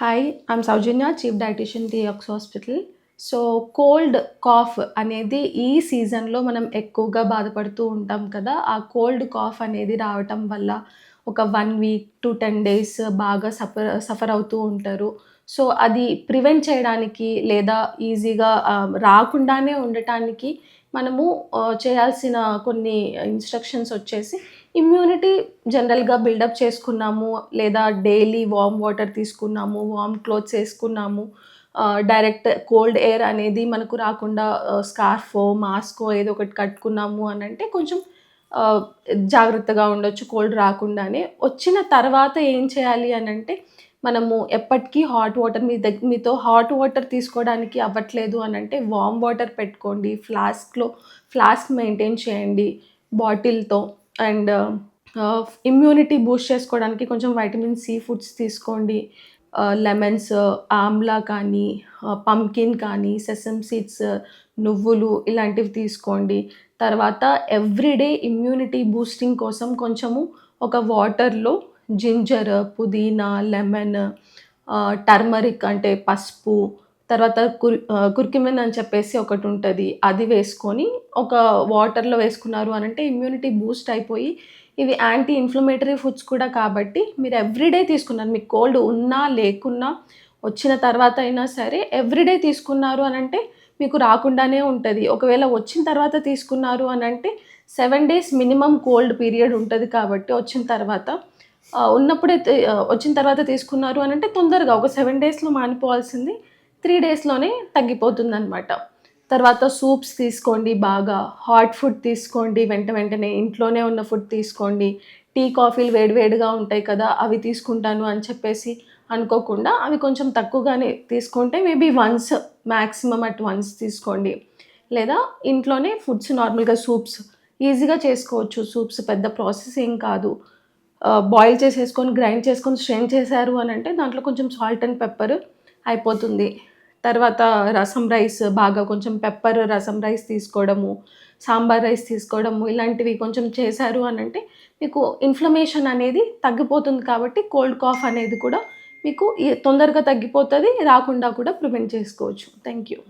Hi I'm Soujanya chief dietitian TX hospital so cold cough అనేది ఈ సీజన్లో మనం ఎక్కువగా బాధపడుతూ ఉంటాం కదా. ఆ కోల్డ్ కాఫ్ అనేది రావటం వల్ల ఒక one week to ten days బాగా సఫర్ సఫర్ అవుతూ ఉంటారు. సో అది ప్రివెంట్ చేయడానికి లేదా ఈజీగా రాకుండానే ఉండటానికి మనము చేయాల్సిన కొన్ని ఇన్స్ట్రక్షన్స్ వచ్చేసి ఇమ్యూనిటీ జనరల్గా బిల్డప్ చేసుకున్నాము లేదా డైలీ వామ్ వాటర్ తీసుకున్నాము వామ్ క్లోత్స్ వేసుకున్నాము. డైరెక్ట్ కోల్డ్ ఎయిర్ అనేది మనకు రాకుండా స్కార్ఫో మాస్కో ఏదో ఒకటి కట్టుకున్నాము అని అంటే కొంచెం జాగ్రత్తగా ఉండొచ్చు కోల్డ్ రాకుండానే. వచ్చిన తర్వాత ఏం చేయాలి అని అంటే మనము ఎప్పటికీ హాట్ వాటర్ మీ దగ్గర మీతో హాట్ వాటర్ తీసుకోవడానికి అవ్వట్లేదు అని అంటే వామ్ వాటర్ పెట్టుకోండి ఫ్లాస్క్లో ఫ్లాస్క్ మెయింటైన్ చేయండి బాటిల్తో అండ్ ఇమ్యూనిటీ బూస్ట్ చేసుకోవడానికి కొంచెం వైటమిన్ సి ఫుడ్స్ తీసుకోండి. లెమన్స్ ఆమ్లా కానీ పంకిన్ కానీ సెసమ్ సీడ్స్ నువ్వులు ఇలాంటివి తీసుకోండి. తర్వాత ఎవ్రీడే ఇమ్యూనిటీ బూస్టింగ్ కోసం కొంచెము ఒక వాటర్లో జింజర్ పుదీనా లెమన్ టర్మరిక్ అంటే పసుపు తర్వాత కుర్ కుర్కిమిన్ అని చెప్పేసి ఒకటి ఉంటుంది. అది వేసుకొని ఒక వాటర్లో వేసుకున్నారు అని అంటే ఇమ్యూనిటీ బూస్ట్ అయిపోయి ఇవి యాంటీ ఇన్ఫ్లమేటరీ ఫుడ్స్ కూడా కాబట్టి మీరు ఎవ్రీడే తీసుకున్నారు. మీకు కోల్డ్ ఉన్నా లేకున్నా వచ్చిన తర్వాత అయినా సరే ఎవ్రీడే తీసుకున్నారు అని అంటే మీకు రాకుండానే ఉంటుంది. ఒకవేళ వచ్చిన తర్వాత తీసుకున్నారు అని అంటే seven days minimum cold period ఉంటుంది కాబట్టి వచ్చిన తర్వాత ఉన్నప్పుడే వచ్చిన తర్వాత తీసుకున్నారు అని అంటే తొందరగా ఒక సెవెన్ డేస్లో మానిపోవాల్సింది. త్రీ డేస్లోనే తగ్గిపోతుంది అనమాట తర్వాత సూప్స్ తీసుకోండి బాగా హాట్ ఫుడ్ తీసుకోండి వెంట వెంటనే ఇంట్లోనే ఉన్న ఫుడ్ తీసుకోండి. టీ కాఫీలు వేడివేడిగా ఉంటాయి కదా అవి తీసుకుంటాను అని చెప్పేసి అనుకోకుండా అవి కొంచెం తక్కువగానే తీసుకుంటే maybe once maximum at once తీసుకోండి. లేదా ఇంట్లోనే ఫుడ్స్ నార్మల్గా సూప్స్ ఈజీగా చేసుకోవచ్చు. సూప్స్ పెద్ద ప్రాసెస్ ఏం కాదు. బాయిల్ చేసేసుకొని గ్రైండ్ చేసుకొని స్ట్రెయిన్ చేశారు అని అంటే దాంట్లో కొంచెం సాల్ట్ అండ్ పెప్పర్ అయిపోతుంది. తర్వాత రసం రైస్ బాగా కొంచెం పెప్పర్ రసం రైస్ తీసుకోవడము సాంబార్ రైస్ తీసుకోవడము ఇలాంటివి కొంచెం చేశారు అని అంటే మీకు ఇన్ఫ్లమేషన్ అనేది తగ్గిపోతుంది కాబట్టి కోల్డ్ కాఫ్ అనేది కూడా మీకు తొందరగా తగ్గిపోతుంది రాకుండా కూడా ప్రివెంట్ చేసుకోవచ్చు. Thank you